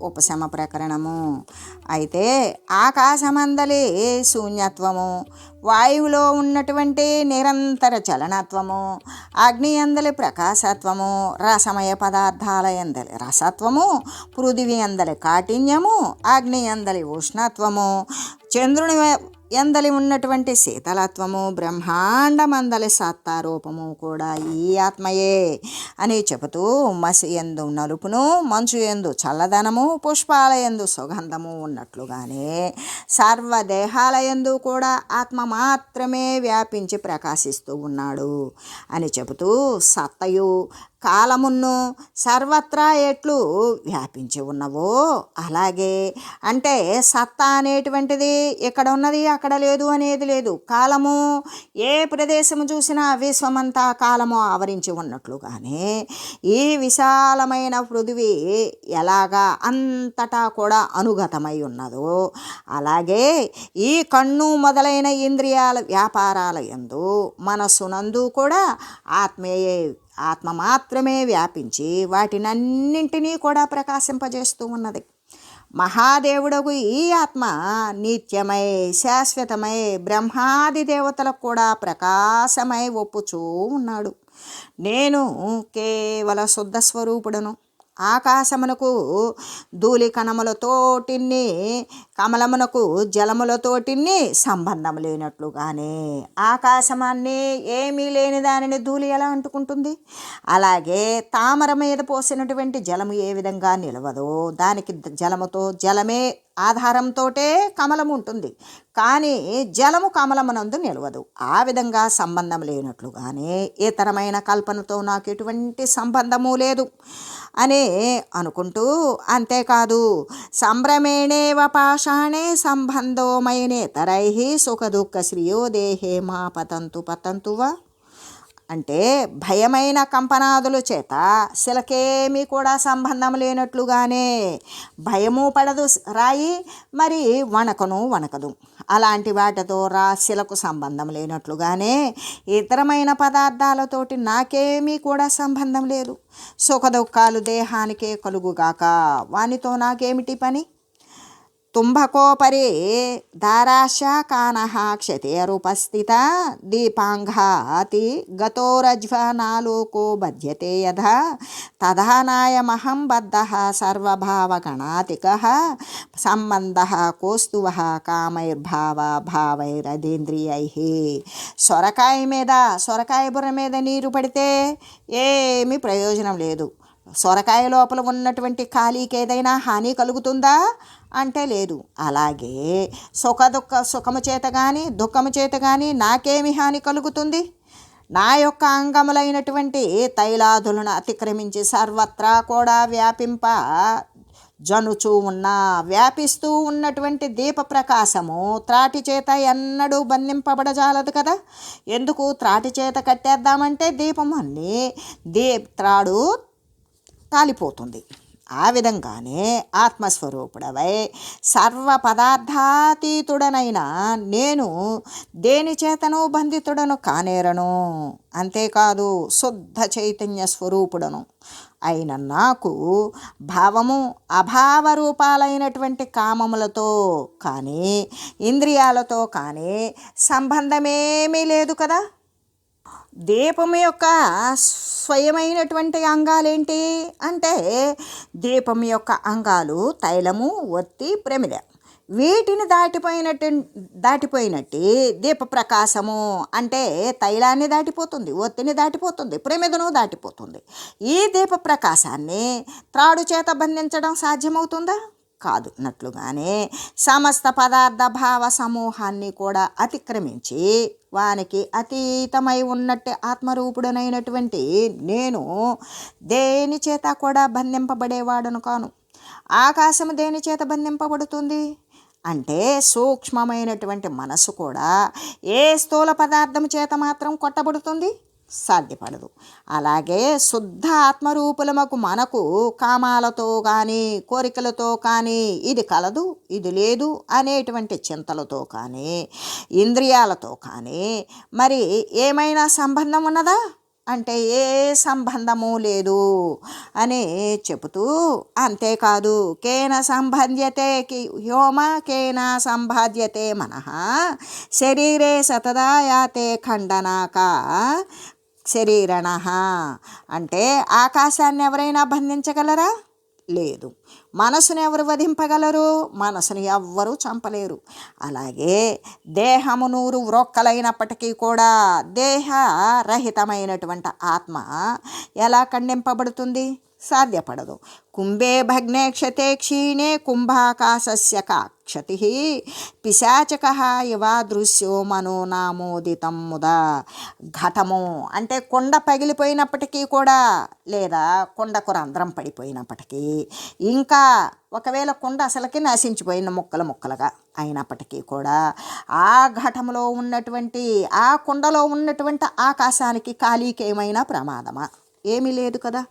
ఉపశమ ప్రకరణము అయితే ఆకాశమందలి శూన్యత్వము వాయువులో ఉన్నటువంటి నిరంతర చలనత్వము అగ్ని అందలి ప్రకాశత్వము రసమయ పదార్థాల ఎందలి రసత్వము పృథివీ అందలి కాఠిన్యము అగ్ని అందలి ఉష్ణత్వము చంద్రుని ఎందలి ఉన్నటువంటి శీతలత్వము బ్రహ్మాండమందలి సత్తారూపము కూడా ఈ ఆత్మయే అని చెబుతూ మసి ఎందు నలుపును మంచు ఎందు చల్లదనము పుష్పాల ఎందు సుగంధము ఉన్నట్లుగానే సర్వదేహాల ఎందు కూడా ఆత్మ మాత్రమే వ్యాపించి ప్రకాశిస్తూ ఉన్నాడు అని చెబుతూ సత్తయు కాలమును సర్వత్రా ఎట్లు వ్యాపించి ఉన్నవో అలాగే. అంటే సత్తా అనేటువంటిది ఇక్కడ ఉన్నది అక్కడ లేదు అనేది లేదు. కాలము ఏ ప్రదేశము చూసినా విశ్వమంతా కాలము ఆవరించి ఉన్నట్లుగానే ఈ విశాలమైన పృథివీ ఎలాగా అంతటా కూడా అనుగతమై ఉన్నదో అలాగే ఈ కన్ను మొదలైన ఇంద్రియాల వ్యాపారాల ఎందు మనస్సునందు కూడా ఆత్మీయ ఆత్మ మాత్రమే వ్యాపించి వాటినన్నింటినీ కూడా ప్రకాశింపజేస్తూ ఉన్నది. మహాదేవుడకు ఈ ఆత్మ నిత్యమై శాశ్వతమై బ్రహ్మాది దేవతలకు కూడా ప్రకాశమై ఒప్పుచూ ఉన్నాడు. నేను కేవల శుద్ధ స్వరూపుడను. ఆకాశమునకు ధూళి కణములతోటిన్ని కమలమునకు జలములతోటిన్ని సంబంధం లేనట్లుగానే ఆకాశమాన్ని ఏమీ లేని దానిని ధూళి ఎలా అంటుకుంటుంది? అలాగే తామర మీద పోసినటువంటి జలము ఏ విధంగా నిలవదో దానికి జలముతో జలమే ఆధారంతోటే కమలం ఉంటుంది. కానీ జలము కమలమునందు నిలవదు. ఆ విధంగా సంబంధం లేనట్లుగానే ఇతరమైన కల్పనతో నాకు ఎటువంటి సంబంధము లేదు అని అనుకుంటూ అంతేకాదు సంభ్రమేణేవ పాషాణే సంబంధోమైనేతరై సుఖ సుఖదుఃఖ శ్రియో దేహే మా పతంతు పతంతువా అంటే భయమైన కంపనాదుల చేత శిలకేమీ కూడా సంబంధం లేనట్లుగానే భయము పడదు రాయి మరి వణకను వణకదు. అలాంటి వాటితో రా శిలకు సంబంధం లేనట్లుగానే ఇతరమైన పదార్థాలతోటి నాకేమీ కూడా సంబంధం లేదు. సుఖదుఖాలు దేహానికే కలుగుగాక. వానితో నాకేమిటి పని? తుంభకోపరి దారాశాకాన క్షతేరుపస్థిత దీపాంఘాతి గతోరజ్వనాలోకో బధ్యతే యథా తదానాయమహం బద్ధ సర్వభావగణాతిక సంబంధ కోస్తువ కామైర్భావ భావైరదేంద్రియై సొరకాయ మీద సొరకాయ బుర్ర మీద నీరు పడితే ఏమీ ప్రయోజనం లేదు. సొరకాయ లోపల ఉన్నటువంటి ఖాళీకి ఏదైనా హాని కలుగుతుందా? అంటే లేదు. అలాగే సుఖ దుఃఖ సుఖము చేత కానీ దుఃఖము చేత కానీ నాకేమి హాని కలుగుతుంది? నా యొక్క అంగములైనటువంటి తైలాదులను అతిక్రమించి సర్వత్రా కూడా వ్యాపింప జనుచూ ఉన్న వ్యాపిస్తూ ఉన్నటువంటి దీప ప్రకాశము త్రాటి చేత ఎన్నడూ బంధింపబడజాలదు కదా. ఎందుకు? త్రాటి చేత కట్టేద్దామంటే దీపం అన్నీ దీ త్రాడు కాలిపోతుంది. ఆ విధంగానే ఆత్మస్వరూపుడవై సర్వ పదార్థాతీతుడనైన నేను దేని చేతను బంధితుడను కానేరను. అంతేకాదు శుద్ధ చైతన్య స్వరూపుడను. అయిన నాకు భావము అభావ రూపాలైనటువంటి కామములతో కానీ ఇంద్రియాలతో కానీ సంబంధమేమీ లేదు కదా. దీపం యొక్క స్వయమైనటువంటి అంగాలేంటి అంటే దీపం యొక్క అంగాలు తైలము ఒత్తి ప్రమిద వీటిని దాటిపోయినట్టు దాటిపోయినట్టు దీప ప్రకాశము అంటే తైలాన్ని దాటిపోతుంది ఒత్తిని దాటిపోతుంది ప్రమిదను దాటిపోతుంది. ఈ దీప ప్రకాశాన్ని త్రాడు చేత బంధించడం సాధ్యమవుతుందా? కాదున్నట్లుగానే సమస్త పదార్థ భావ సమూహాన్ని కూడా అతిక్రమించి వానికి అతీతమై ఉన్నట్టు ఆత్మరూపుడనైనటువంటి నేను దేని చేత కూడా బంధింపబడేవాడను కాను. ఆకాశము దేని చేత బంధింపబడుతుంది? అంటే సూక్ష్మమైనటువంటి మనసు కూడా ఏ స్థూల పదార్థం చేత మాత్రం కొట్టబడుతుంది? సాధ్యపడదు. అలాగే శుద్ధ ఆత్మరూపులమకు మనకు కామాలతో కానీ కోరికలతో కానీ ఇది కలదు ఇది లేదు అనేటువంటి చింతలతో కానీ ఇంద్రియాలతో కానీ మరి ఏమైనా సంబంధం ఉన్నదా? అంటే ఏ సంబంధము లేదు అని చెబుతూ అంతేకాదు. కేన సంబంధ్యతే కి కేన సంబాధ్యతే మనః. శరీరే సతదా యాతే ఖండనాక శరీరణ. అంటే ఆకాశాన్ని ఎవరైనా బంధించగలరా? లేదు. మనసును ఎవరు వధింపగలరు? మనసును ఎవ్వరూ చంపలేరు. అలాగే దేహము నూరు వ్రొక్కలైనప్పటికీ కూడా దేహ రహితమైనటువంటి ఆత్మ ఎలా ఖండింపబడుతుంది? సాధ్యపడదు. కుంభే భగ్నే క్షతే క్షీణే కుంభాకాశస్య క్షతి పిశాచక ఇవ దృశ్యో మనోనామోదితం ముదా. ఘటము అంటే కొండ పగిలిపోయినప్పటికీ కూడా లేదా కొండకు రంధ్రం పడిపోయినప్పటికీ ఇంకా ఒకవేళ కొండ అసలకి నశించిపోయిన ముక్కలు ముక్కలుగా అయినప్పటికీ కూడా ఆ ఘటములో ఉన్నటువంటి ఆ కుండలో ఉన్నటువంటి ఆకాశానికి ఖాళీకి ఏమైనా ప్రమాదమా? ఏమీ లేదు కదా.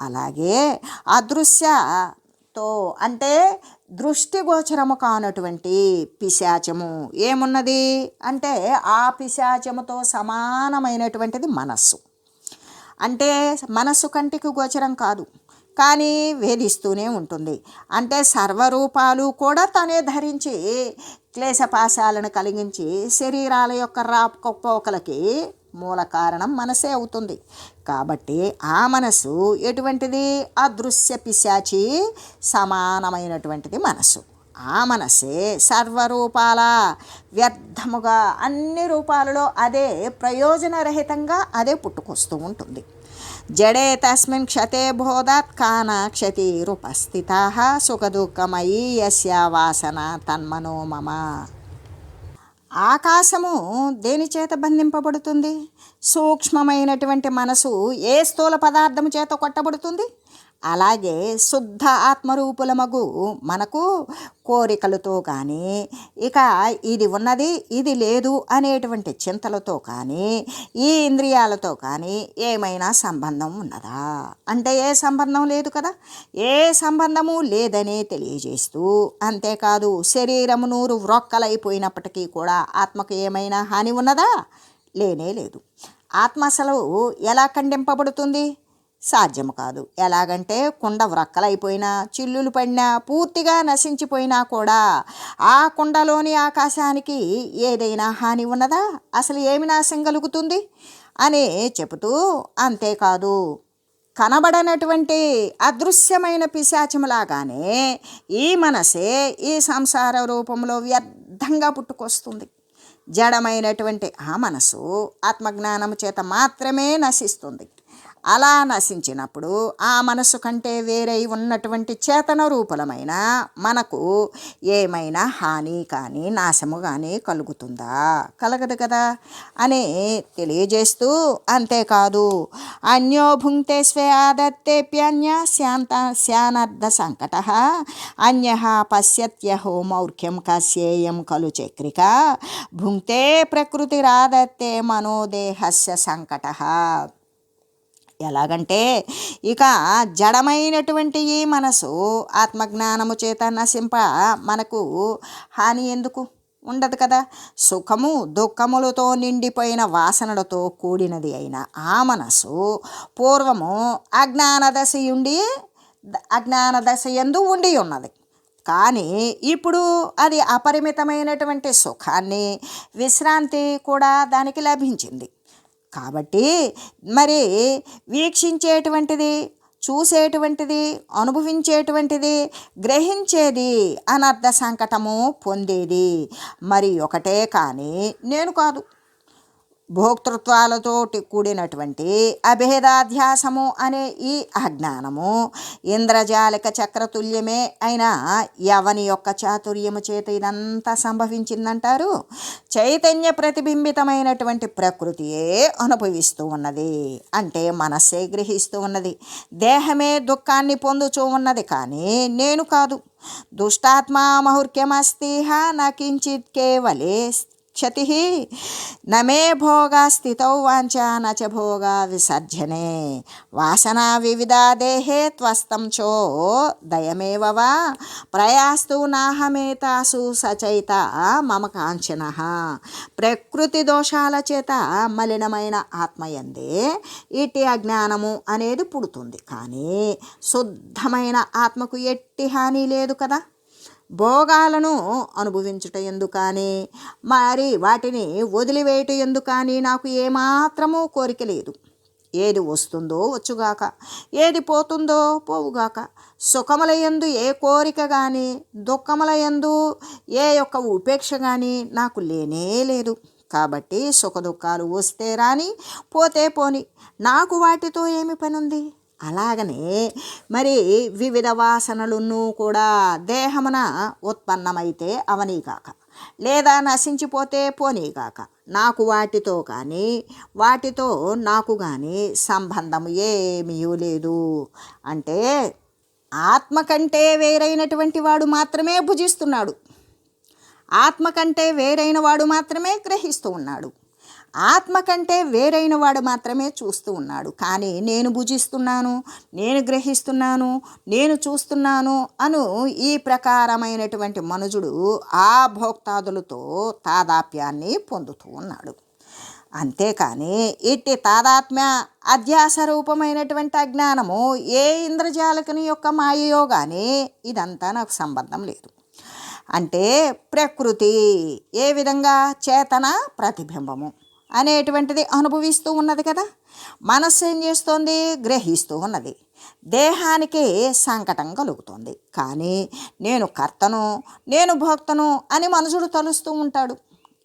అలాగే అదృశ్యతో అంటే దృష్టిగోచరము కానటువంటి పిశాచము ఏమున్నది? అంటే ఆ పిశాచముతో సమానమైనటువంటిది మనస్సు. అంటే మనస్సు కంటికి గోచరం కాదు. కానీ వేధిస్తూనే ఉంటుంది. అంటే సర్వరూపాలు కూడా తనే ధరించి క్లేశపాశాలను కలిగించి శరీరాల యొక్క రాకపోకలకి మూల కారణం మనసే అవుతుంది. కాబట్టి ఆ మనసు ఎటువంటిది? అదృశ్య పిశాచి సమానమైనటువంటిది మనసు. ఆ మనసే సర్వరూపాల వ్యర్థముగా అన్ని రూపాలలో అదే ప్రయోజనరహితంగా అదే పుట్టుకొస్తూ ఉంటుంది. జడే తస్మిన్ క్షతే బోధాత్ కాన క్షతిరుపస్థిత సుఖదుఃఖమయీ యస్య వాసన తన్మనో మమ. ఆకాశము దేని చేత బంధింపబడుతుంది? సూక్ష్మమైనటువంటి మనసు ఏ స్థూల పదార్థము చేత కొట్టబడుతుంది? అలాగే శుద్ధ ఆత్మరూపులమగు మనకు కోరికలతో కానీ ఇక ఇది ఉన్నది ఇది లేదు అనేటువంటి చింతలతో కానీ ఈ ఇంద్రియాలతో కానీ ఏమైనా సంబంధం ఉన్నదా? అంటే ఏ సంబంధం లేదు కదా. ఏ సంబంధము లేదనే తెలియజేస్తూ అంతేకాదు శరీరము నూరు వ్రొక్కలైపోయినప్పటికీ కూడా ఆత్మకు ఏమైనా హాని ఉన్నదా? లేనే లేదు. ఆత్మ అసలు ఎలా ఖండింపబడుతుంది? సాధ్యము కాదు. ఎలాగంటే కుండ వ్రక్కలైపోయినా చిల్లులు పడినా పూర్తిగా నశించిపోయినా కూడా ఆ కుండలోని ఆకాశానికి ఏదైనా హాని ఉన్నదా? అసలు ఏమి నాశం కలుగుతుంది? అని చెబుతూ అంతేకాదు. కనబడనటువంటి అదృశ్యమైన పిశాచములాగానే ఈ మనసే ఈ సంసార రూపంలో వ్యర్థంగా పుట్టుకొస్తుంది. జడమైనటువంటి ఆ మనసు ఆత్మజ్ఞానము చేత మాత్రమే నశిస్తుంది. అలా నశించినప్పుడు ఆ మనసు కంటే వేరే ఉన్నటువంటి చేతన రూపలమైన మనకు ఏమైనా హాని కానీ నాశము కానీ కలుగుతుందా? కలగదు కదా అని తెలియజేస్తూ అంతేకాదు. అన్యోభుంక్తే స్వే ఆదత్తేప్యన్య శాంత శానర్థ సంకట. అన్య పశ్యత్యహో మౌర్ఖ్యం కస్యేయం కలు చక్రిక. భుంక్తే ప్రకృతిరాదత్తే మనోదేహస్య సంకట. ఎలాగంటే ఇక జడమైనటువంటి ఈ మనసు ఆత్మజ్ఞానము చేత నశింప మనకు హాని ఎందుకు? ఉండదు కదా. సుఖము దుఃఖములతో నిండిపోయిన వాసనలతో కూడినది అయిన ఆ మనసు పూర్వము అజ్ఞాన దశ ఉండి అజ్ఞాన దశ ఎందు ఉండి ఉన్నది. కానీ ఇప్పుడు అది అపరిమితమైనటువంటి సుఖాన్ని విశ్రాంతి కూడా దానికి లభించింది. కాబట్టి మరి వీక్షించేటువంటిది చూసేటువంటిది అనుభవించేటువంటిది గ్రహించేది అనర్థ సంకటము పొందేది. మరి ఒకటే కానీ నేను కాదు. భోక్తృత్వాలతో కూడినటువంటి అభేదాధ్యాసము అనే ఈ అజ్ఞానము ఇంద్రజాలిక చక్రతుల్యమే అయినా యవని యొక్క చాతుర్యము చేత ఇదంతా సంభవించిందంటారు. చైతన్య ప్రతిబింబితమైనటువంటి ప్రకృతియే అనుభవిస్తూ ఉన్నది. అంటే మనస్సే గ్రహిస్తూ ఉన్నది. దేహమే దుఃఖాన్ని పొందుచూ ఉన్నది కానీ నేను కాదు. దుష్టాత్మా మహుర్యమస్తిహ నకించిత్ కేవలే క్షతి నమే భోగా స్థితౌ వాంఛా నచ భోగా విసర్జనే వాసనా వివిధా దేహే త్వస్తం చో దయమేవ వా ప్రయాస్తు నాహమేతాసు సచైత మమ కాంచన ప్రకృతి దోషాల చేత మలినమైన ఆత్మయందే ఇటి అజ్ఞానము అనేది పుడుతుంది కానీ శుద్ధమైన ఆత్మకు ఎట్టి హాని లేదు కదా। భోగాలను అనుభవించుట ఎందుకని? మరి వాటిని వదిలివేయట ఎందుకని? నాకు ఏమాత్రమూ కోరిక లేదు. ఏది వస్తుందో వచ్చుగాక ఏది పోతుందో పోవుగాక. సుఖముల యందు ఏ కోరిక కానీ దుఃఖముల యందు ఏ యొక్క ఉపేక్ష కానీ నాకు లేనే లేదు. కాబట్టి సుఖదుఖాలు వస్తే రాని పోతే పోని. నాకు వాటితో ఏమి పని ఉంది అలాగనే మరి వివిధ వాసనలను కూడా దేహమున ఉత్పన్నమైతే అవనీగాక లేదా నశించిపోతే పోనీగాక నాకు వాటితో కానీ వాటితో నాకు కానీ సంబంధం ఏమీ లేదు. అంటే ఆత్మ కంటే వేరైనటువంటి వాడు మాత్రమే భుజిస్తున్నాడు. ఆత్మ కంటే వేరైన వాడు మాత్రమే గ్రహిస్తూ ఉన్నాడు. ఆత్మ కంటే వేరైన వాడు మాత్రమే చూస్తూ ఉన్నాడు. కానీ నేను భుజిస్తున్నాను నేను గ్రహిస్తున్నాను నేను చూస్తున్నాను అను ఈ ప్రకారమైనటువంటి మనుజుడు ఆ భోక్తాదులతో తాదాప్యాన్ని పొందుతూ ఉన్నాడు. అంతేకాని ఇట్టి తాదాత్మ్య అధ్యాస రూపమైనటువంటి అజ్ఞానము ఏ ఇంద్రజాలకుని యొక్క మాయయో కానీ ఇదంతా నాకు సంబంధం లేదు. అంటే ప్రకృతి ఏ విధంగా చేతన ప్రతిబింబము. అనేటువంటిది అనుభవిస్తూ ఉన్నది కదా? మనస్సు ఏం చేస్తోంది? గ్రహిస్తూ ఉన్నది. దేహానికి సంకటం కలుగుతుంది. కానీ నేను కర్తను నేను భక్తను అని మనుషుడు తలుస్తూ ఉంటాడు.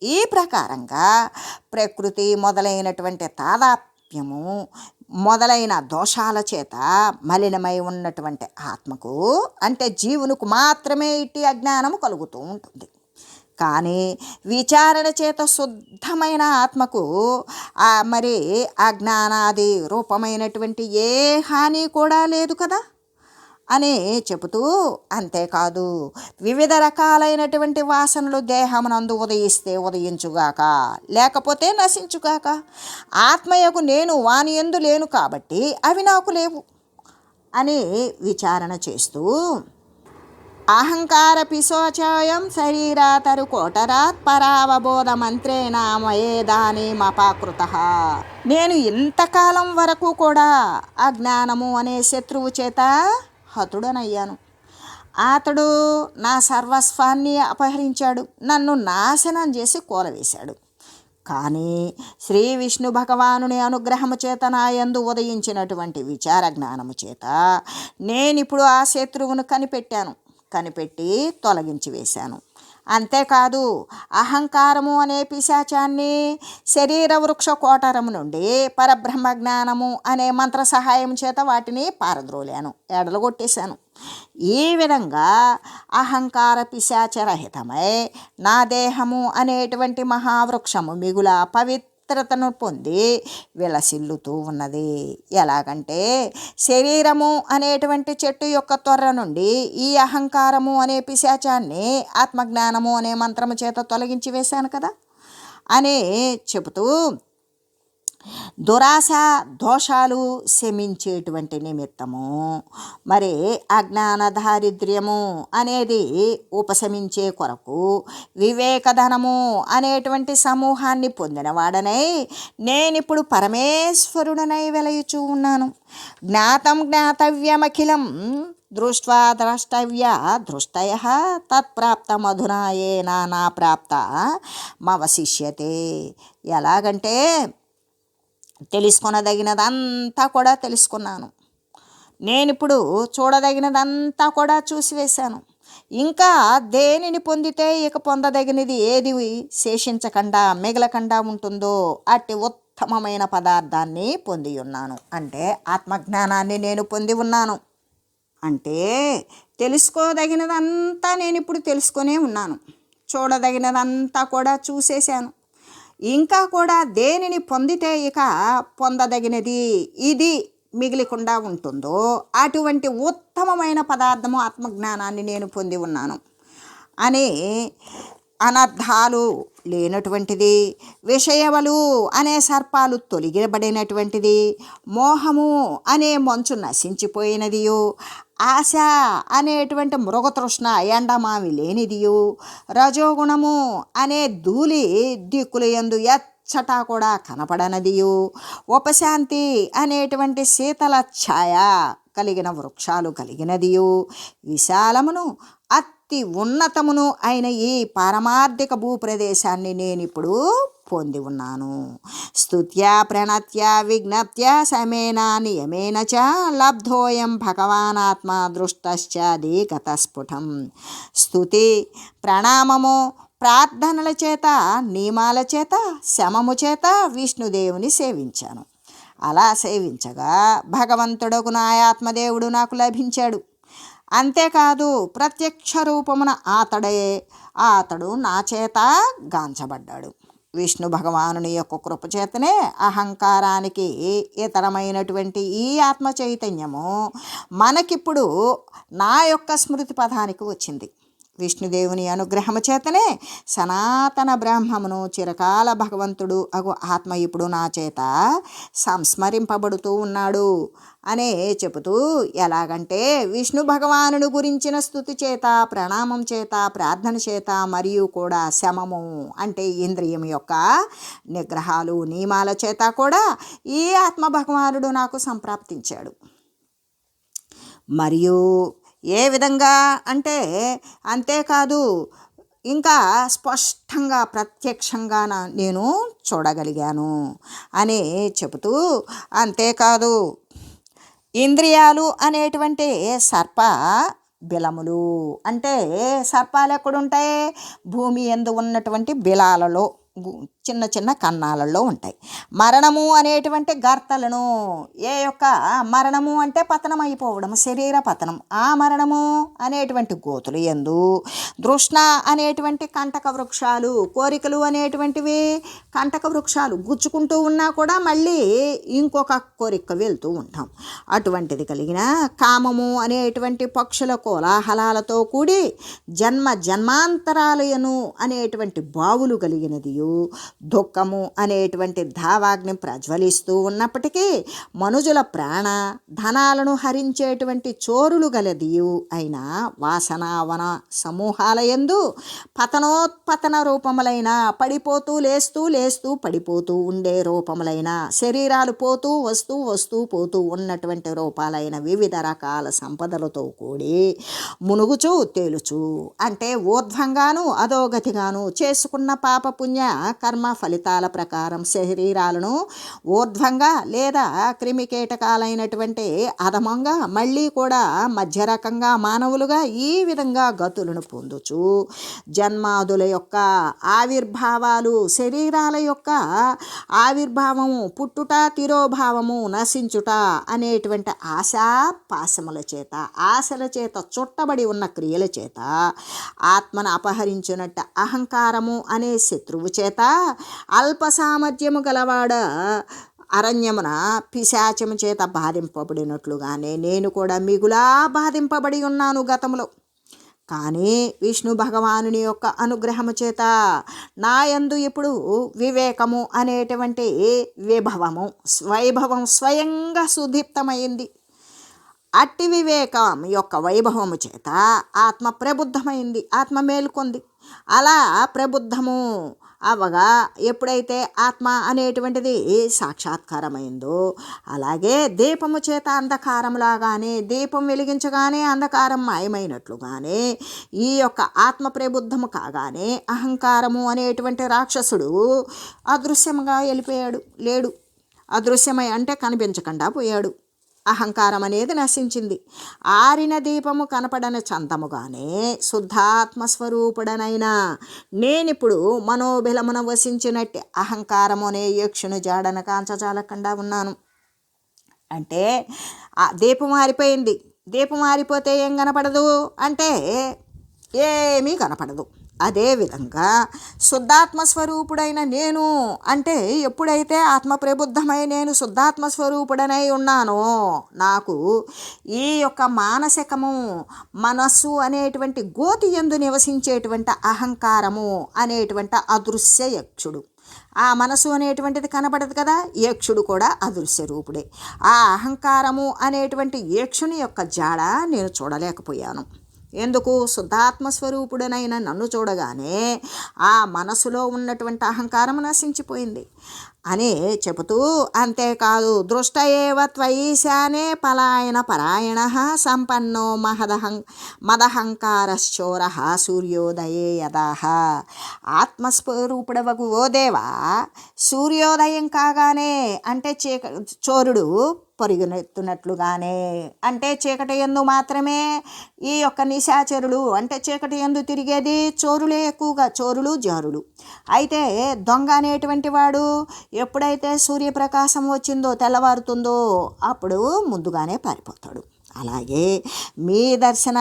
ఈ ప్రకారంగా ప్రకృతి మొదలైనటువంటి తాదాప్యము మొదలైన దోషాల చేత మలినమై ఉన్నటువంటి ఆత్మకు అంటే జీవునికి మాత్రమే ఇట్టి అజ్ఞానము కలుగుతూ ఉంటుంది. కానీ విచారణ చేత శుద్ధమైన ఆత్మకు మరి అజ్ఞానాది రూపమైనటువంటి ఏ హాని కూడా లేదు కదా? అని చెబుతూ అంతేకాదు వివిధ రకాలైనటువంటి వాసనలు దేహమునందు ఉదయిస్తే ఉదయించుగాక లేకపోతే నశించుగాక. ఆత్మయకు నేను వాని ఎందు లేను కాబట్టి అవి నాకు లేవు అని విచారణ చేస్తూ అహంకార పిశోచాయం శరీరాతరు కోటరాత్ పరావబోధ మంత్రేణ మయేదాని మపాకృత. నేను ఇంతకాలం వరకు కూడా అజ్ఞానము అనే శత్రువు చేత హతుడనయ్యాను. అతడు నా సర్వస్వాన్ని అపహరించాడు. నన్ను నాశనం చేసి కూలవేశాడు. కానీ శ్రీ విష్ణు భగవానుని అనుగ్రహము చేత నా యందు ఉదయించినటువంటి విచార జ్ఞానము చేత నేనిప్పుడు ఆ శత్రువును కనిపెట్టాను. కనిపెట్టి తొలగించి వేశాను. అంతేకాదు అహంకారము అనే పిశాచాన్ని శరీర వృక్ష కోటరము నుండి పరబ్రహ్మ జ్ఞానము అనే మంత్ర సహాయం చేత వాటిని పారద్రోలాను ఎడలగొట్టేశాను ఈ విధంగా అహంకార పిశాచరహితమై నా దేహము అనేటువంటి మహావృక్షము మిగుల పవిత్రతను పొంది విలసిల్లుతూ ఉన్నది. ఎలాగంటే శరీరము అనేటువంటి చెట్టు యొక్క త్వర నుండి ఈ అహంకారము అనే పిశాచాన్ని ఆత్మజ్ఞానము అనే మంత్రము చేత తొలగించి వేశాను కదా? అని చెబుతూ దురాశ దోషాలు శమించేటువంటి నిమిత్తము. మరి అజ్ఞాన దారిద్ర్యము అనేది ఉపశమించే కొరకు వివేకధనము అనేటువంటి సమూహాన్ని పొందినవాడనై నేనిప్పుడు పరమేశ్వరుడనై వెలయుచూ ఉన్నాను. జ్ఞాతం జ్ఞాతవ్యమఖిలం దృష్ట్వా ద్రష్టవ్య దృష్టయ తత్ప్రాప్త మధునాయే నానా ప్రాప్త మవశిష్యతే. ఎలాగంటే తెలుసుకొనదగినదంతా కూడా తెలుసుకున్నాను. నేను ఇప్పుడు చూడదగినదంతా కూడా చూసివేశాను. ఇంకా దేనిని పొందితే ఇక పొందదగినది ఏది శేషించకుండా మిగలకుండా ఉంటుందో అట్టి ఉత్తమమైన పదార్థాన్ని పొంది ఉన్నాను. అంటే ఆత్మజ్ఞానాన్ని నేను పొంది ఉన్నాను. అంటే తెలుసుకోదగినదంతా నేను ఇప్పుడు తెలుసుకునే ఉన్నాను. చూడదగినదంతా కూడా చూసేశాను. ఇంకా కూడా దేనిని పొందితే ఇక పొందదగినది ఇది మిగిలికుండా ఉంటుందో అటువంటి ఉత్తమమైన పదార్థము ఆత్మజ్ఞానాన్ని నేను పొంది ఉన్నాను. అని అనర్థాలు లేనటువంటిది విషయములు అనే సర్పాలు తొలగిబడినటువంటిది మోహము అనే మంచు నశించిపోయినదియు ఆశ అనేటువంటి మృగతృష్ణ ఎండమావి లేనిదియు. రజోగుణము అనే ధూళి దిక్కులు ఎందు ఎచ్చటా కూడా కనపడనదియు. ఉపశాంతి అనేటువంటి శీతల ఛాయ కలిగిన వృక్షాలు కలిగినదియు. విశాలమును అతి ఉన్నతమును అయిన ఈ పారమార్థిక భూప్రదేశాన్ని నేను ఇప్పుడు పొంది ఉన్నాను. స్తుత్య ప్రణత్య విజ్ఞప్త్య సమేన నియమేన చ లబ్ధోయం భగవానాత్మ దృష్టశ్చాది గతస్ఫుటం స్థుతి ప్రణామము ప్రార్థనల చేత నియమాల చేత శమము చేత విష్ణుదేవుని సేవించాను. అలా సేవించగా భగవంతుడకు నా ఆత్మదేవుడు నాకు లభించాడు. అంతేకాదు ప్రత్యక్ష రూపమున ఆతడే అతడు నా చేత గాంచబడ్డాడు. విష్ణు భగవానుని యొక్క కృపచేతనే అహంకారానికి ఇతరమైనటువంటి ఈ ఆత్మ చైతన్యము మనకిప్పుడు నా యొక్క స్మృతి పదానికి వచ్చింది. విష్ణుదేవుని అనుగ్రహము చేతనే సనాతన బ్రహ్మమును చిరకాల భగవంతుడు అగు ఆత్మ ఇప్పుడు నా చేత సంస్మరింపబడుతూ ఉన్నాడు అనే చెబుతూ ఎలాగంటే విష్ణు భగవానుడు గురించిన స్థుతి చేత ప్రణామం చేత ప్రార్థన చేత మరియు కూడా శమము అంటే ఇంద్రియం యొక్క నిగ్రహాలు నియమాల చేత కూడా ఈ ఆత్మ భగవానుడు నాకు సంప్రాప్తించాడు. మరియు ఏ విధంగా అంటే అంతేకాదు ఇంకా స్పష్టంగా ప్రత్యక్షంగా నేను చూడగలిగాను అని చెబుతూ అంతేకాదు ఇంద్రియాలు అనేటువంటి సర్ప బిలములు. అంటే సర్పాలు ఎక్కడుంటాయి? భూమి ఎందు ఉన్నటువంటి బిలాలలో చిన్న చిన్న కన్నాలలో ఉంటాయి. మరణము అనేటువంటి గర్తలను ఏ యొక్క మరణము అంటే పతనం అయిపోవడం శరీర పతనం. ఆ మరణము అనేటువంటి గోతులు ఎందు దృష్ణ అనేటువంటి కంటక వృక్షాలు కోరికలు అనేటువంటివి కంటక వృక్షాలు గుచ్చుకుంటూ ఉన్నా కూడా మళ్ళీ ఇంకొక కోరిక వెళ్తూ ఉంటాం. అటువంటిది కలిగిన కామము అనేటువంటి పక్షుల కోలాహలాలతో కూడి జన్మ జన్మాంతరాలయను అనేటువంటి బావులు కలిగినదియు దుఃఖము అనేటువంటి ధావాగ్ని ప్రజ్వలిస్తూ ఉన్నప్పటికీ మనుజుల ప్రాణ ధనాలను హరించేటువంటి చోరులు గలదియు అయిన వాసనావన సమూహాల ఎందు పతనోత్పతన రూపములైన పడిపోతూ లేస్తూ లేస్తూ పడిపోతూ ఉండే రూపములైన శరీరాలు పోతూ వస్తూ వస్తూ పోతూ ఉన్నటువంటి రూపాలైన వివిధ రకాల సంపదలతో కూడి మునుగుచూ తేలుచు అంటే ఊర్ధ్వంగాను అధోగతిగాను చేసుకున్న పాప పుణ్య కర్మ ఫలితాల ప్రకారం శరీరాలను ఊర్ధ్వంగా లేదా క్రిమి కీటకాలైనటువంటి అధమంగా మళ్ళీ కూడా మధ్య రకంగా మానవులుగా ఈ విధంగా గతులను పొందుచు. జన్మాదుల యొక్క ఆవిర్భావాలు శరీరాల యొక్క ఆవిర్భావము పుట్టుట తిరోభావము నశించుట అనేటువంటి ఆశా పాశముల చేత ఆశల చేత చుట్టబడి ఉన్న క్రియల చేత ఆత్మను అపహరించినట్టు అహంకారము అనే శత్రువు చేత అల్ప సామర్థ్యము గలవాడ అరణ్యమున పిశాచము చేత బాధింపబడినట్లుగానే నేను కూడా మిగులా బాధింపబడి ఉన్నాను గతంలో కానీ విష్ణు భగవానుని యొక్క అనుగ్రహము చేత నా యందు ఇప్పుడు వివేకము అనేటువంటి విభవము వైభవం స్వయంగా సుదీప్తమైంది. అట్టి వివేకం యొక్క వైభవము చేత ఆత్మ ప్రబుద్ధమైంది ఆత్మ మేలుకొంది. అలా ప్రబుద్ధము అవగా ఎప్పుడైతే ఆత్మ అనేటువంటిది సాక్షాత్కారమైందో అలాగే దీపము చేత అంధకారంలాగానే దీపం వెలిగించగానే అంధకారం మాయమైనట్లుగానే ఈ యొక్క ఆత్మ ప్రబుద్ధము కాగానే అహంకారము అనేటువంటి రాక్షసుడు అదృశ్యంగా వెళ్ళిపోయాడు లేడు. అదృశ్యమై అంటే కనిపించకుండా పోయాడు. అహంకారం అనేది నశించింది. ఆరిన దీపము కనపడని చందముగానే శుద్ధాత్మస్వరూపుడనైన నేనిప్పుడు మనోబిలమున వసించినట్టి అహంకారము అనే యక్షుని జాడన కాంచజాలకుండా ఉన్నాను. అంటే ఆ దీపం మారిపోయింది దీపం మారిపోతే ఏం కనపడదు? అంటే ఏమీ కనపడదు. అదేవిధంగా శుద్ధాత్మ స్వరూపుడైన నేను అంటే ఎప్పుడైతే ఆత్మ ప్రబుద్ధమై నేను శుద్ధాత్మ స్వరూపుడనై ఉన్నానో నాకు ఈ యొక్క మానసికము మనస్సు అనేటువంటి గోతి ఎందు నివసించేటువంటి అహంకారము అనేటువంటి అదృశ్య యక్షుడు. ఆ మనసు అనేటువంటిది కనబడదు కదా యక్షుడు కూడా అదృశ్య రూపుడే. ఆ అహంకారము అనేటువంటి యక్షుని యొక్క జాడ నేను చూడలేకపోయాను. ఎందుకు? శుద్ధాత్మస్వరూపుడనైన నన్ను చూడగానే ఆ మనసులో ఉన్నటువంటి అహంకారం నశించిపోయింది. అని చెబుతూ అంతేకాదు దృష్ట ఏవ త్వయీశానే పలాయన పరాయణ సంపన్నో మహదహం మదహంకారశ్చోర సూర్యోదయే యదాహ ఆత్మస్వరూపుడవకు ఓ దేవా సూర్యోదయం కాగానే అంటే చీక చోరుడు పొరుగునెత్తునట్లుగానే. అంటే చీకటి ఎందు మాత్రమే ఈ యొక్క నిశాచరులు అంటే చీకటి ఎందు తిరిగేది చోరులే ఎక్కువగా చోరులు జారులు. అయితే దొంగ అనేటువంటి వాడు ఎప్పుడైతే సూర్యప్రకాశం వచ్చిందో తెల్లవారుతుందో అప్పుడు ముందుగానే పారిపోతాడు. అలాగే మీ దర్శన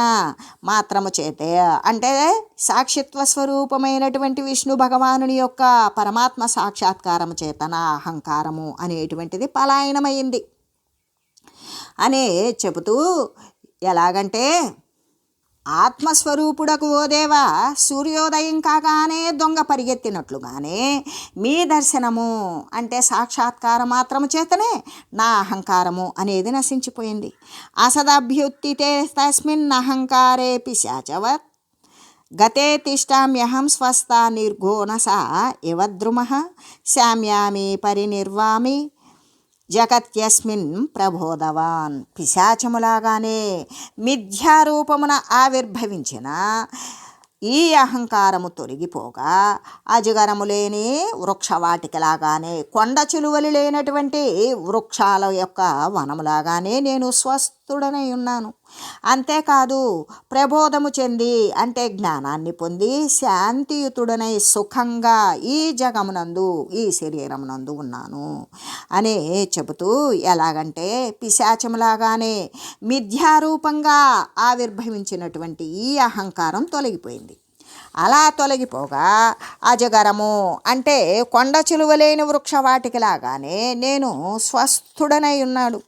మాత్రము చేతే అంటే సాక్షిత్వ స్వరూపమైనటువంటి విష్ణు భగవానుని యొక్క పరమాత్మ సాక్షాత్కారము చేత నా అహంకారము అనేటువంటిది పలాయనమైంది. అని చెబుతూ ఎలాగంటే ఆత్మస్వరూపుడకు ఓదేవా సూర్యోదయం కాగానే దొంగ పరిగెత్తినట్లుగానే మీ దర్శనము అంటే సాక్షాత్కారం మాత్రము చేతనే నా అహంకారము అనేది నశించిపోయింది. అసదభ్యుత్తితే తస్మిన్ అహంకారే పిశాచవత్ గతే తిష్టామ్యహం స్వస్థ నిర్ఘోణస ఇవద్రుమ శామ్యామి పరినిర్వామి. జగత్యస్మిన్ ప్రబోధవాన్. పిశాచములాగానే మిథ్యారూపమున ఆవిర్భవించిన ఈ అహంకారము తొలగిపోగా అజగరము లేని వృక్షవాటికలాగానే కొండ చిలువలు లేనటువంటి వృక్షాల యొక్క వనములాగానే నేను స్వస్థుడనై ఉన్నాను. అంతేకాదు ప్రబోధము చెంది అంటే జ్ఞానాన్ని పొంది శాంతియుతుడనై సుఖంగా ఈ జగమునందు ఈ శరీరమునందు ఉన్నాను అని చెబుతూ ఎలాగంటే పిశాచములాగానే మిథ్యారూపంగా ఆవిర్భవించినటువంటి ఈ అహంకారం తొలగిపోయింది. అలా తొలగిపోగా అజగరము అంటే కొండ చిలువలేని వృక్షవాటికిలాగానే నేను స్వస్థుడనై ఉన్నాడు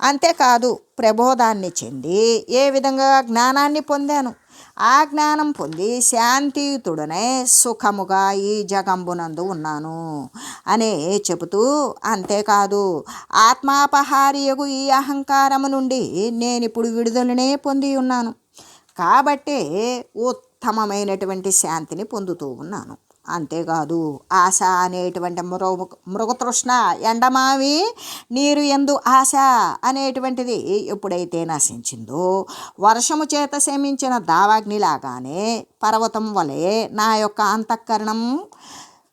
అంతేకాదు ప్రబోధాన్ని చెంది ఏ విధంగా జ్ఞానాన్ని పొందాను? ఆ జ్ఞానం పొంది శాంతియుతుడనే సుఖముగా ఈ జగంబునందు ఉన్నాను అనే చెబుతూ అంతేకాదు ఆత్మాపహారియగు ఈ అహంకారము నుండి నేను ఇప్పుడు విడుదలనే పొంది ఉన్నాను. కాబట్టే ఉత్తమమైనటువంటి శాంతిని పొందుతూ ఉన్నాను. అంతేకాదు ఆశ అనేటువంటి మృగ మృగతృష్ణ ఎండమావి నీరు ఎందు ఆశ అనేటువంటిది ఎప్పుడైతే నశించిందో వర్షము చేత శమించిన దావాగ్నిలాగానే పర్వతం వలె నా యొక్క అంతఃకరణం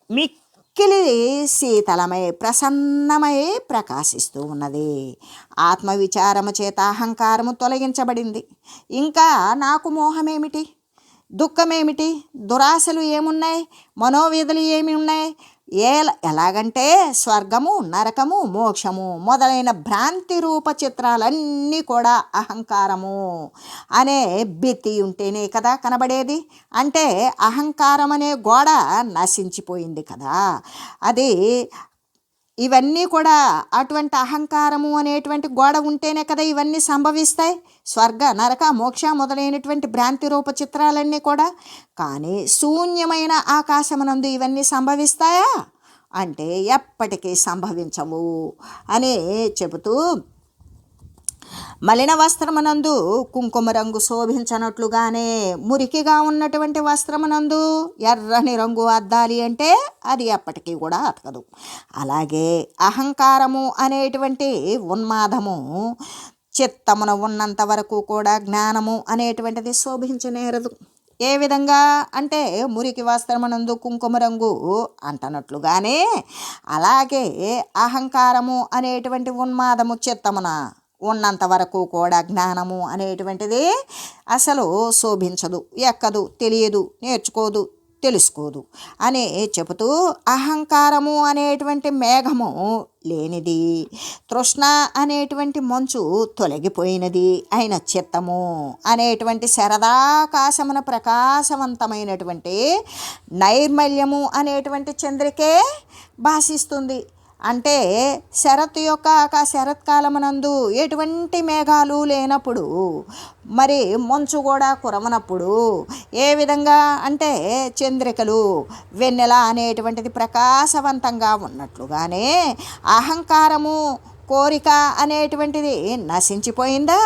మిక్కిలి శీతలమై ప్రసన్నమై ప్రకాశిస్తూ ఉన్నది. ఆత్మవిచారము చేత అహంకారము తొలగించబడింది. ఇంకా నాకు మోహమేమిటి? దుఃఖమేమిటి? దురాశలు ఏమున్నాయి? మనోవేదలు ఏమి ఉన్నాయి? ఏ ఎలాగంటే స్వర్గము నరకము మోక్షము మొదలైన భ్రాంతి రూప చిత్రాలన్నీ కూడా అహంకారము అనే భిత్తి ఉంటేనే కదా కనబడేది. అంటే అహంకారం అనే గోడ నశించిపోయింది కదా. అది ఇవన్నీ కూడా అటువంటి అహంకారము అనేటువంటి గోడ ఉంటేనే కదా ఇవన్నీ సంభవిస్తాయి. స్వర్గ నరక మోక్ష మొదలైనటువంటి భ్రాంతి రూప చిత్రాలన్నీ కూడా. కానీ శూన్యమైన ఆకాశమునందు ఇవన్నీ సంభవిస్తాయా? అంటే ఎప్పటికీ సంభవించవు అని చెబుతూ మలిన వస్త్రమునందు కుంకుమ రంగు శోభించనట్లుగానే మురికిగా ఉన్నటువంటి వస్త్రమునందు ఎర్రని రంగు అద్దాలి అంటే అది ఎప్పటికీ కూడా అతకదు. అలాగే అహంకారము అనేటువంటి ఉన్మాదము చిత్తమున ఉన్నంత వరకు కూడా జ్ఞానము అనేటువంటిది శోభించనేరదు. ఏ విధంగా అంటే మురికి వస్త్రమునందు కుంకుమ రంగు అంటనట్లుగానే అలాగే అహంకారము అనేటువంటి ఉన్మాదము చిత్తమున ఉన్నంత వరకు కూడా జ్ఞానము అనేటువంటిది అసలు శోభించదు ఎక్కదు తెలియదు నేర్చుకోదు తెలుసుకోదు అని చెబుతూ అహంకారము అనేటువంటి మేఘము లేనిది తృష్ణ అనేటువంటి మంచు తొలగిపోయినది అయిన చిత్తము అనేటువంటి శరదాకాశమున ప్రకాశవంతమైనటువంటి నైర్మల్యము అనేటువంటి చంద్రికే భాషిస్తుంది. అంటే శరత్ యొక్క ఆ శరత్కాలమునందు ఎటువంటి మేఘాలు లేనప్పుడు మరి మంచు కూడా కురవనప్పుడు ఏ విధంగా అంటే చంద్రికలు వెన్నెల అనేటువంటిది ప్రకాశవంతంగా ఉన్నట్లుగానే అహంకారము కోరిక అనేటువంటిది నశించిపోయిందా?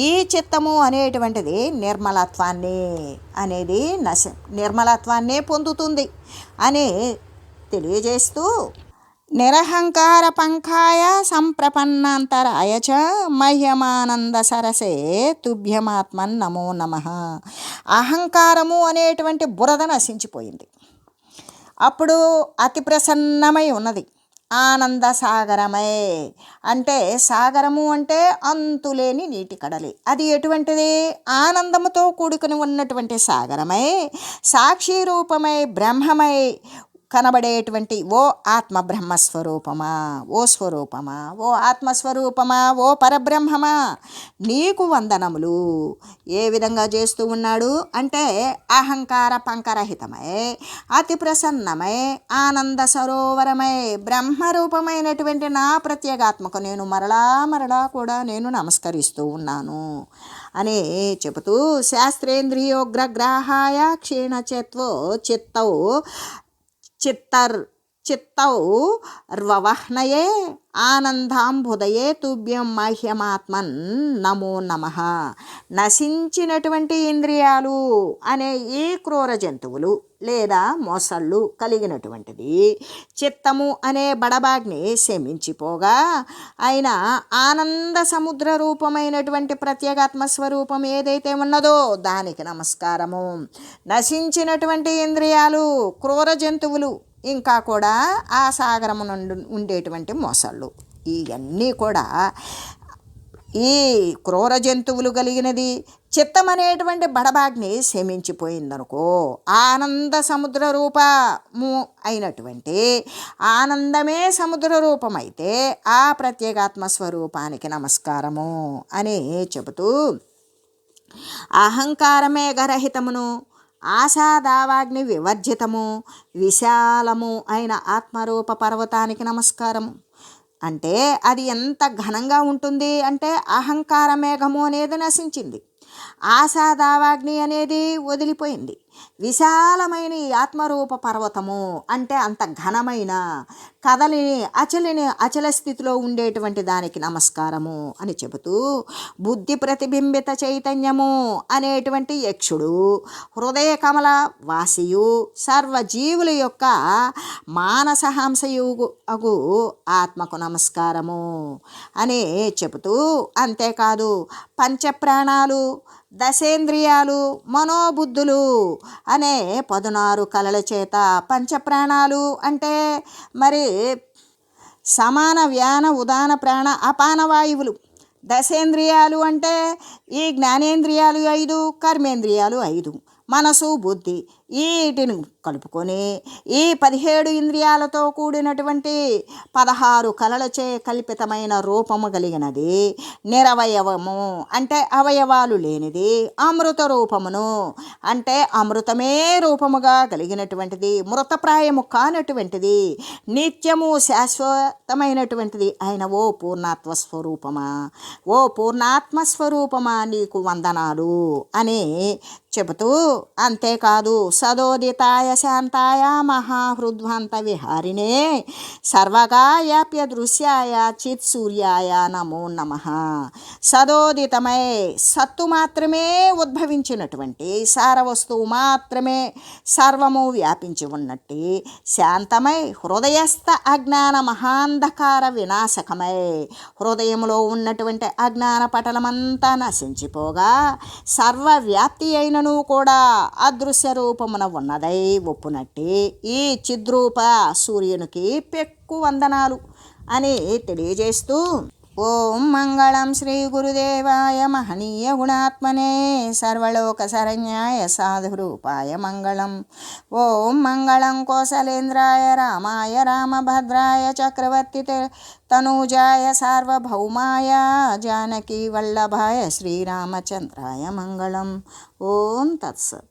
ఈ చిత్తము అనేటువంటిది నిర్మలత్వాన్ని అనేది నశ నిర్మలత్వాన్నే పొందుతుంది అని తెలియజేస్తూ నిరహంకార పంఖాయ సంప్రపన్నాంతరాయ చ మహ్యమానంద సరసే తుభ్యమాత్మన్ నమో నమ అహంకారము అనేటువంటి బురద నశించిపోయింది। అప్పుడు అతి ప్రసన్నమై ఉన్నది। ఆనంద సాగరమే అంటే సాగరము అంటే అంతులేని నీటి కడలి। అది ఎటువంటిది? ఆనందముతో కూడుకుని ఉన్నటువంటి సాగరమై సాక్షి రూపమై బ్రహ్మమై కనబడేటువంటి ఓ ఆత్మ బ్రహ్మస్వరూపమా ఓ స్వరూపమా ఓ ఆత్మస్వరూపమా ఓ పరబ్రహ్మమా? నీకు వందనములు. ఏ విధంగా చేస్తూ ఉన్నాడు? అంటే అహంకార పంకరహితమై అతి ప్రసన్నమై ఆనంద సరోవరమై బ్రహ్మరూపమైనటువంటి నా ప్రత్యేగాత్మకు నేను మరలా మరలా కూడా నేను నమస్కరిస్తూ ఉన్నాను అని చెబుతూ శాస్త్రేంద్రియోగ్రగ్రాహాయ క్షీణచేత్వో చిత్తవు చిత్తర్ చిత్తౌ రవహ్నయే ఆనందాంబుదయే తుభ్యం మహ్యమాత్మన్ నమో నమ. నశించినటువంటి ఇంద్రియాలు అనే ఈ క్రూర జంతువులు లేదా మొసళ్ళు కలిగినటువంటిది. చిత్తము అనే బడబాగ్ని శమించిపోగా ఆయన ఆనంద సముద్ర రూపమైనటువంటి ప్రత్యేగాత్మ స్వరూపం ఏదైతే ఉన్నదో దానికి నమస్కారము. నశించినటువంటి ఇంద్రియాలు క్రూర జంతువులు ఇంకా కూడా ఆ సాగరము నుండి ఉండేటువంటి మొసళ్ళు. ఇవన్నీ కూడా ఈ క్రూర జంతువులు కలిగినది. చిత్తం అనేటువంటి బడబాగ్ని శమించిపోయిందనుకో ఆనంద సముద్ర రూపము అయినటువంటి ఆనందమే సముద్ర రూపమైతే ఆ ప్రత్యేగాత్మ స్వరూపానికి నమస్కారము అని చెబుతూ అహంకారమే గరహితమును ఆశాదావాగ్ని వివర్జితము విశాలము అయిన ఆత్మరూప పర్వతానికి నమస్కారము. అంటే అది ఎంత ఘనంగా ఉంటుంది అంటే అహంకార మేఘము అనేది నశించింది. ఆశాదావాగ్ని అనేది వదిలిపోయింది. విశాలమైన ఈ ఆత్మరూప పర్వతము అంటే అంత ఘనమైన కదలిని అచలిని అచల స్థితిలో ఉండేటువంటి దానికి నమస్కారము అని చెబుతూ బుద్ధి ప్రతిబింబిత చైతన్యము అనేటువంటి యక్షుడు హృదయ కమల వాసియు సర్వజీవుల యొక్క మానసహంసయు అగు ఆత్మకు నమస్కారము అని చెబుతూ అంతేకాదు పంచప్రాణాలు దశేంద్రియాలు మనోబుద్ధులు అనే పదునారు కళల చేత పంచప్రాణాలు అంటే మరి సమాన వ్యాన ఉదాన ప్రాణ అపాన వాయువులు. దశేంద్రియాలు అంటే ఈ జ్ఞానేంద్రియాలు ఐదు కర్మేంద్రియాలు ఐదు. మనసు బుద్ధి వీటిని కలుపుకొని ఈ పదిహేడు ఇంద్రియాలతో కూడినటువంటి పదహారు కళలచే కల్పితమైన రూపము కలిగినది నిరవయవము అంటే అవయవాలు లేనిది అమృత రూపమును అంటే అమృతమే రూపముగా కలిగినటువంటిది మృతప్రాయము కానటువంటిది నిత్యము శాశ్వతమైనటువంటిది అయిన ఓ పూర్ణాత్మ స్వరూపమా? ఓ పూర్ణాత్మ స్వరూపమా నీకు వందనాలు? అని చెబుతూ అంతేకాదు సదోదితాయ శాంతాయ మహాహృద్వంత విహారిణే సర్వగాయాప్య దృశ్యాయ చిత్ సూర్యాయ నమో నమ సదోదితమై సత్తు మాత్రమే ఉద్భవించినటువంటి సారవస్తువు మాత్రమే సర్వము వ్యాపించి ఉన్నట్టి శాంతమై హృదయస్థ అజ్ఞాన మహాంధకార వినాశకమై హృదయంలో ఉన్నటువంటి అజ్ఞాన పటలమంతా నశించిపోగా సర్వవ్యాప్తి అయినను కూడా అదృశ్య రూపం రూపమున ఉన్నదై ఒప్పునట్టి ఈ చిద్రూప సూర్యునికి పెక్కు వందనాలు అని తెలియజేస్తూ ఓం మంగళం శ్రీ గురుదేవాయ మహనీయ గుణాత్మనే సర్వలోక సరణ్యాయ సాధురూపాయ మంగళం. ఓం మంగళం కోసలేంద్రాయ రామాయ రామభద్రాయ చక్రవర్తి తనూజాయ సార్వభౌమాయ జానకీ వల్లభాయ శ్రీరామచంద్రాయ మంగళం. ఓం తత్సత్.